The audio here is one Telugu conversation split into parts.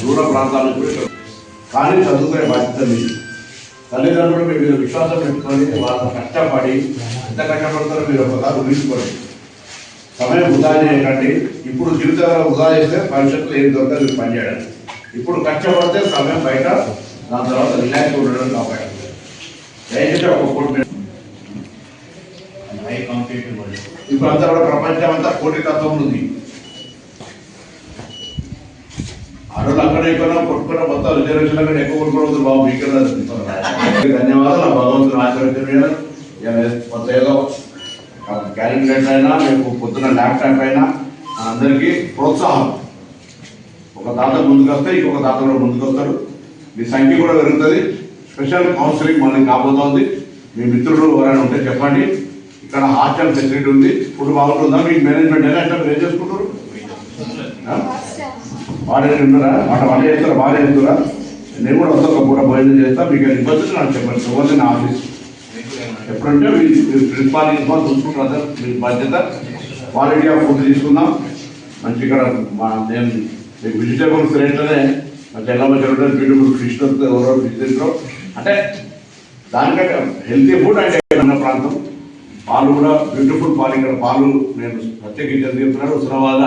దూర ప్రాంతాలకు కూడా కానీ చదువుకునే బాధ్యత లేదు తల్లిదండ్రులు మీరు విశ్వాసం పెట్టుకొని వాళ్ళ కష్టపడి ఎంత కష్టపడతారో మీరు ఒకసారి ఊహించుకోండి. సమయం వృధా చేయకండి. ఇప్పుడు జీవితంలో వృధా చేస్తే భవిష్యత్తులో ఏం దొరకదు మీరు పనిచేయడం ఇప్పుడు కష్టపడితే సమయం బయట దాని తర్వాత రిలాక్స్ ఉండడం కాబట్టి దయచేసి ఒక ఇప్పుడు అంతా కూడా ప్రపంచం అంతా పోటీతత్వం ఉంది. అడవులు అక్కడ ఎక్కువ కొట్టుకున్న మొత్తం రిజర్వేషన్ అక్కడ ఎక్కువ కొట్టుకోవద్దు బాబు ఇక్కడ ధన్యవాదాలు. భగవంతుని ఆశీర్వదించారు కొత్త ఏదో క్యాలిక్యులేటర్ అయినా మీకు పొద్దున ల్యాప్టాప్ అయినా అందరికీ ప్రోత్సాహం. ఒక తాత ముందుకు వస్తే ఇంకొక తాత కూడా ముందుకు వస్తారు మీ సంఖ్య కూడా పెరుగుతుంది. స్పెషల్ కౌన్సిలింగ్ మళ్ళీ కాబోతోంది. మీ మిత్రులు ఎవరైనా ఉంటే చెప్పండి. ఇక్కడ హాస్టల్ ఫెసిలిటీ ఉంది. ఫుడ్ బాగుంటుందా మీకు మేనేజ్మెంట్ ఎలా ఎట్లా ఏం చేసుకుంటారు? ఆ? వాడే ఉన్నారా? మాట వాళ్ళే చేస్తారా? బాగా చేస్తారా? నేను కూడా వస్తా ఒక పూట భోజనం చేస్తా. మీకు ఏమైనా ఇబ్బందులు నాకు చెప్పండి. ఎవరిది నా ఆఫీస్. ఎప్పుడంటే మీ ప్రిన్సిపాల్ ఇన్ఫాల్ చూసుకుంటారు సార్ మీ బాధ్యత. క్వాలిటీ ఆఫ్ ఫుడ్ తీసుకుందాం. మంచి ఇక్కడ నేను మీకు వెజిటేబుల్స్ రేట్లనే మా చెల్లమ్మ చెల్లెలు బ్యూటిఫుల్ ఫిష్ ఎవరో ఫిష్ తింటారు అంటే దానికంటే హెల్తీ ఫుడ్ అంటే ఉన్న ప్రాంతం. పాలు కూడా బ్యూటిఫుల్ పాలు ఇక్కడ పాలు నేను ప్రత్యేకించి చెప్తున్నాను? ఉస్మానాబాద్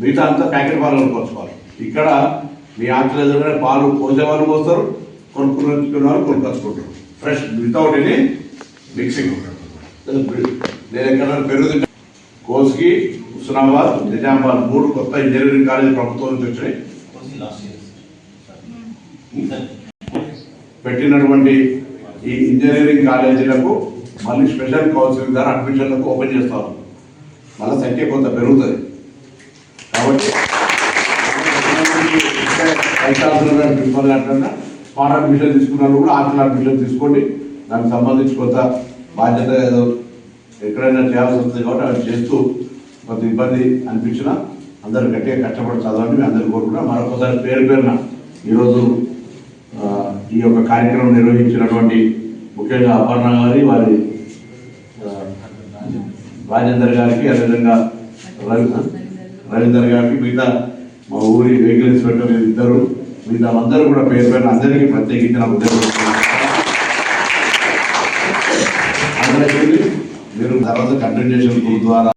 మిగతా అంతా ప్యాకెట్ పాలు కొనుక్కోవాలి ఇక్కడ మీ ఆటలు పాలు పోసే వాళ్ళు పోస్తారు కొనుక్కునే వాళ్ళు కొనుక్కొచ్చుకుంటారు ఫ్రెష్ వితౌట్ ఎనీ మిక్సింగ్ నేను ఎక్కడ పెరుగు కోస్కి హుస్నాబాద్ నిజామాబాద్ మూడు కొత్త ఇంజనీరింగ్ కాలేజ్ ప్రభుత్వం నుంచి వచ్చినాయి. ఇయర్ పెట్టినటువంటి ఈ ఇంజనీరింగ్ కాలేజీలకు మళ్ళీ స్పెషల్ కౌన్సిలింగ్ ద్వారా అడ్మిషన్లకు ఓపెన్ చేస్తారు. మళ్ళీ సంఖ్య కొంత పెరుగుతుంది. కాబట్టి ప్రిన్సిపల్ అంటున్నా స్మార్ట్ అడ్మిషన్ తీసుకున్న కూడా హాస్టల్ అడ్మిషన్ తీసుకోండి. దానికి సంబంధించి కొంత బాధ్యత ఏదో ఎక్కడైనా చేయాల్సి వస్తుంది కాబట్టి అవి చేస్తూ కొంత ఇబ్బంది అనిపించినా అందరూ గట్టిగా కష్టపడి చదవండి. మీ అందరూ కోరుకున్నా మరొకసారి పేరు పేరున ఈరోజు ఈ యొక్క కార్యక్రమం నిర్వహించినటువంటి ముఖ్యంగా అపర్ణ గారి వారి రాజేందర్ గారికి అదేవిధంగా రవి రవీందర్ గారికి మిగతా మా ఊరి వెహికల్ ఇన్స్పెక్టర్ ఇద్దరు మిగతా అందరూ కూడా పేరు పేరు అందరికీ ప్రత్యేకించిన ఉద్యోగం అందరికీ మీరు తర్వాత కంటిన్యూషన్ ద్వారా